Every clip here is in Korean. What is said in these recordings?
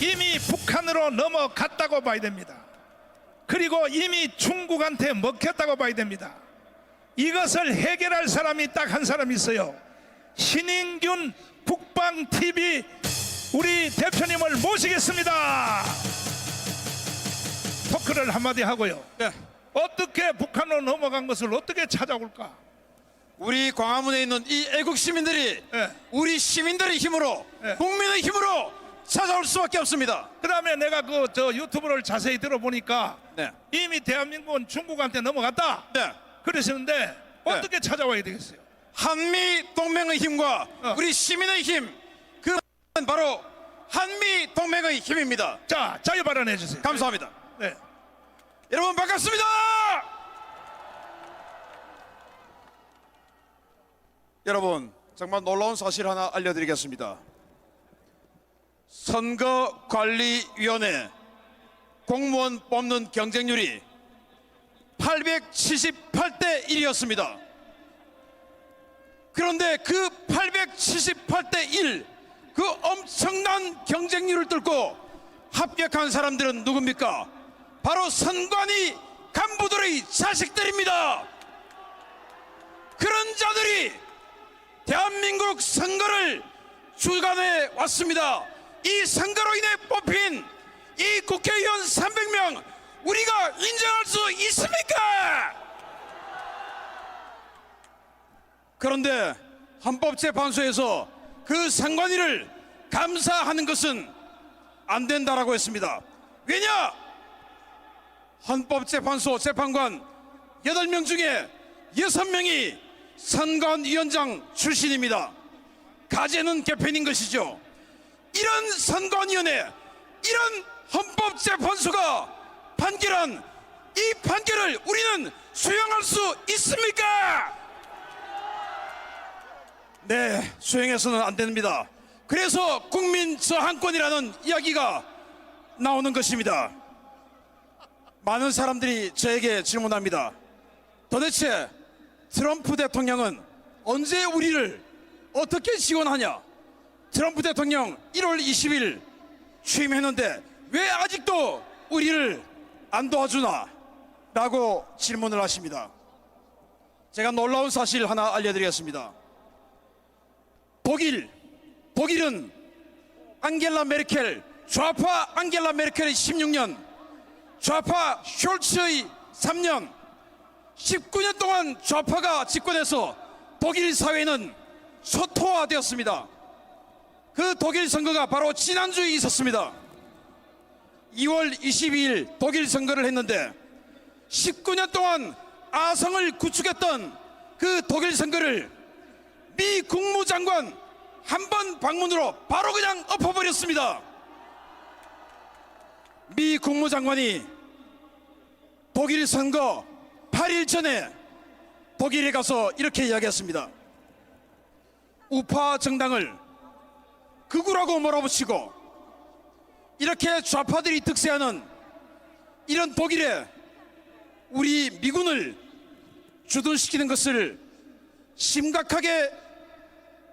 이미 북한으로 넘어갔다고 봐야 됩니다. 그리고 이미 중국한테 먹혔다고 봐야 됩니다. 이것을 해결할 사람이 딱 한 사람 있어요. 신인균 북방 TV 우리 대표님을 모시겠습니다. 토크를 한마디 하고요. 네. 어떻게 북한으로 넘어간 것을 어떻게 찾아올까? 우리 광화문에 있는 이 애국 시민들이 예. 우리 시민들의 힘으로 예. 국민의 힘으로 찾아올 수밖에 없습니다. 그 다음에 내가 그 저 유튜브를 자세히 들어보니까 네. 이미 대한민국은 중국한테 넘어갔다. 네. 그러시는데 어떻게 찾아와야 되겠어요? 한미 동맹의 힘과 어. 우리 시민의 힘, 그 바로 한미 동맹의 힘입니다. 자, 자유 발언해 주세요. 감사합니다. 네. 여러분 반갑습니다. 여러분 정말 놀라운 사실 하나 알려드리겠습니다. 선거관리위원회 공무원 뽑는 경쟁률이 878대 1이었습니다. 그런데 그 878대 1, 그 엄청난 경쟁률을 뚫고 합격한 사람들은 누굽니까? 바로 선관위 간부들의 자식들입니다. 그런 자들이 대한민국 선거를 주관해 왔습니다. 이 선거로 인해 뽑힌 이 국회의원 300명 우리가 인정할 수 있습니까? 그런데 헌법재판소에서 그 상관위를 감사하는 것은 안 된다라고 했습니다. 왜냐? 헌법재판소 재판관 8명 중에 6명이 선관위원장 출신입니다. 가제는 개편인 것이죠. 이런 선관위원회, 이런 헌법재판소가 판결한 이 판결을 우리는 수용할 수 있습니까? 네, 수용해서는 안 됩니다. 그래서 국민 저항권이라는 이야기가 나오는 것입니다. 많은 사람들이 저에게 질문합니다. 도대체 트럼프 대통령은 언제 우리를 어떻게 지원하냐? 트럼프 대통령 1월 20일 취임했는데 왜 아직도 우리를 안 도와주나? 라고 질문을 하십니다. 제가 놀라운 사실 하나 알려드리겠습니다. 독일, 독일은 앙겔라 메르켈, 좌파 앙겔라 메르켈의 16년, 좌파 숄츠의 3년, 19년 동안 좌파가 집권해서 독일 사회는 소토화되었습니다. 그 독일 선거가 바로 지난주에 있었습니다. 2월 22일 독일 선거를 했는데 19년 동안 아성을 구축했던 그 독일 선거를 미 국무장관 한 번 방문으로 바로 그냥 엎어버렸습니다. 미 국무장관이 독일 선거 8일 전에 독일에 가서 이렇게 이야기했습니다. 우파 정당을 극우라고 몰아붙이고 이렇게 좌파들이 득세하는 이런 독일에 우리 미군을 주둔시키는 것을 심각하게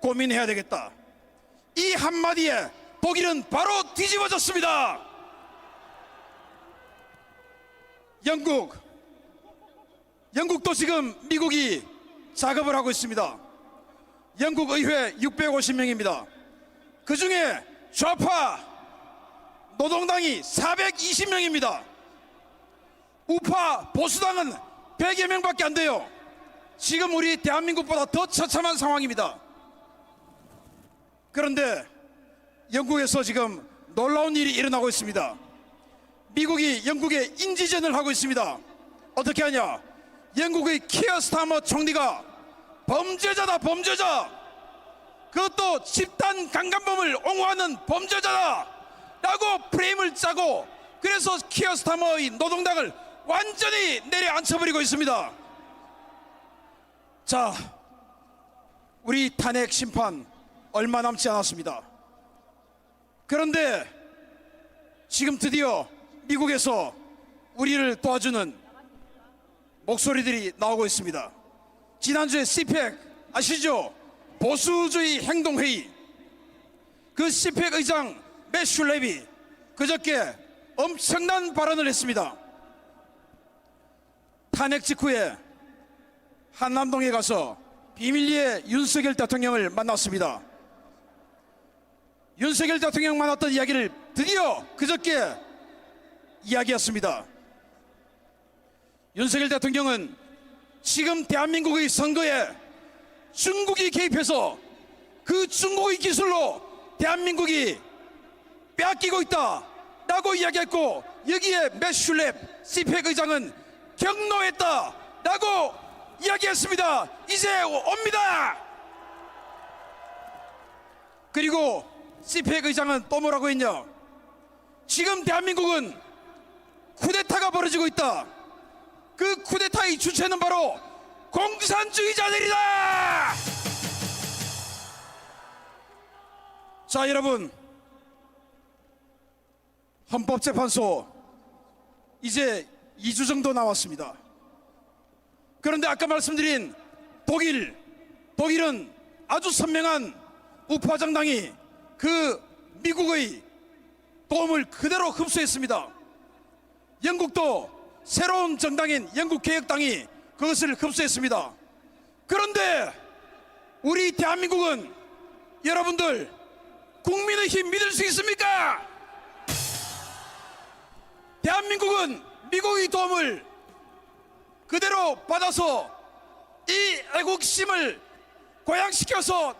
고민해야 되겠다. 이 한마디에 독일은 바로 뒤집어졌습니다. 영국, 영국도 지금 미국이 작업을 하고 있습니다. 영국 의회 650명입니다. 그 중에 좌파 노동당이 420명입니다. 우파 보수당은 100여 명밖에 안 돼요. 지금 우리 대한민국보다 더 처참한 상황입니다. 그런데 영국에서 지금 놀라운 일이 일어나고 있습니다. 미국이 영국에 인지전을 하고 있습니다. 어떻게 하냐? 영국의 키어 스타머 총리가 범죄자다 범죄자 그것도 집단 강간범을 옹호하는 범죄자다 라고 프레임을 짜고 그래서 키어 스타머의 노동당을 완전히 내려앉혀버리고 있습니다. 자, 우리 탄핵 심판 얼마 남지 않았습니다. 그런데 지금 드디어 미국에서 우리를 도와주는 목소리들이 나오고 있습니다. 지난주에 CPEC 아시죠? 보수주의 행동회의 그 CPEC 의장 매슈 레비 그저께 엄청난 발언을 했습니다. 탄핵 직후에 한남동에 가서 비밀리에 윤석열 대통령을 만났습니다. 윤석열 대통령 만났던 이야기를 드디어 그저께 이야기했습니다. 윤석열 대통령은 지금 대한민국의 선거에 중국이 개입해서 그 중국의 기술로 대한민국이 빼앗기고 있다라고 이야기했고 여기에 매슐랩 시펙 의장은 경로했다라고 이야기했습니다. 이제 옵니다. 그리고 시펙 의장은 또 뭐라고 했냐? 지금 대한민국은 쿠데타가 벌어지고 있다. 그 쿠데타의 주체는 바로 공산주의자들이다. 자, 여러분. 헌법재판소 이제 2주 정도 남았습니다. 그런데 아까 말씀드린 독일, 독일은 아주 선명한 우파 정당이 그 미국의 도움을 그대로 흡수했습니다. 영국도 새로운 정당인 영국 개혁당이 그것을 흡수했습니다. 그런데 우리 대한민국은 여러분들 국민의힘 믿을 수 있습니까? 대한민국은 미국의 도움을 그대로 받아서 이 애국심을 고양시켜서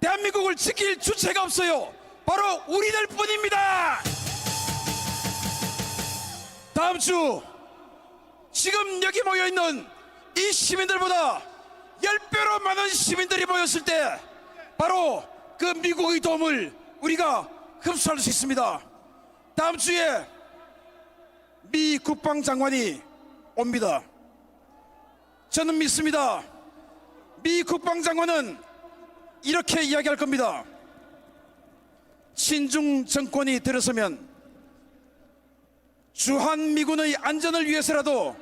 대한민국을 지킬 주체가 없어요. 바로 우리들 뿐입니다. 다음 주 지금 여기 모여 있는 이 시민들보다 10배로 많은 시민들이 모였을 때 바로 그 미국의 도움을 우리가 흡수할 수 있습니다. 다음 주에 미 국방장관이 옵니다. 저는 믿습니다. 미 국방장관은 이렇게 이야기할 겁니다. 친중 정권이 들어서면 주한미군의 안전을 위해서라도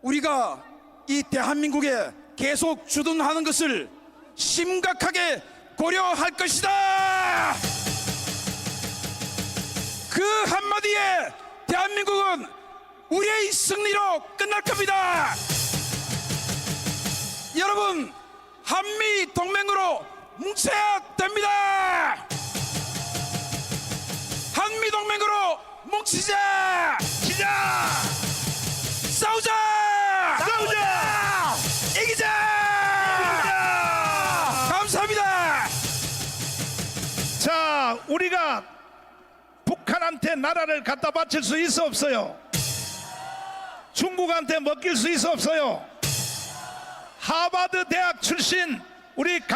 우리가 이 대한민국에 계속 주둔하는 것을 심각하게 고려할 것이다. 그 한마디에 대한민국은 우리의 승리로 끝날 겁니다. 여러분, 한미 동맹으로 뭉쳐야 됩니다. 한미 동맹으로 뭉치자. 기자. 감사합니다. 자 우리가 북한한테 나라를 갖다 바칠 수 있어 없어요 중국한테 먹길 수 있어 없어요 하버드 대학 출신 우리 강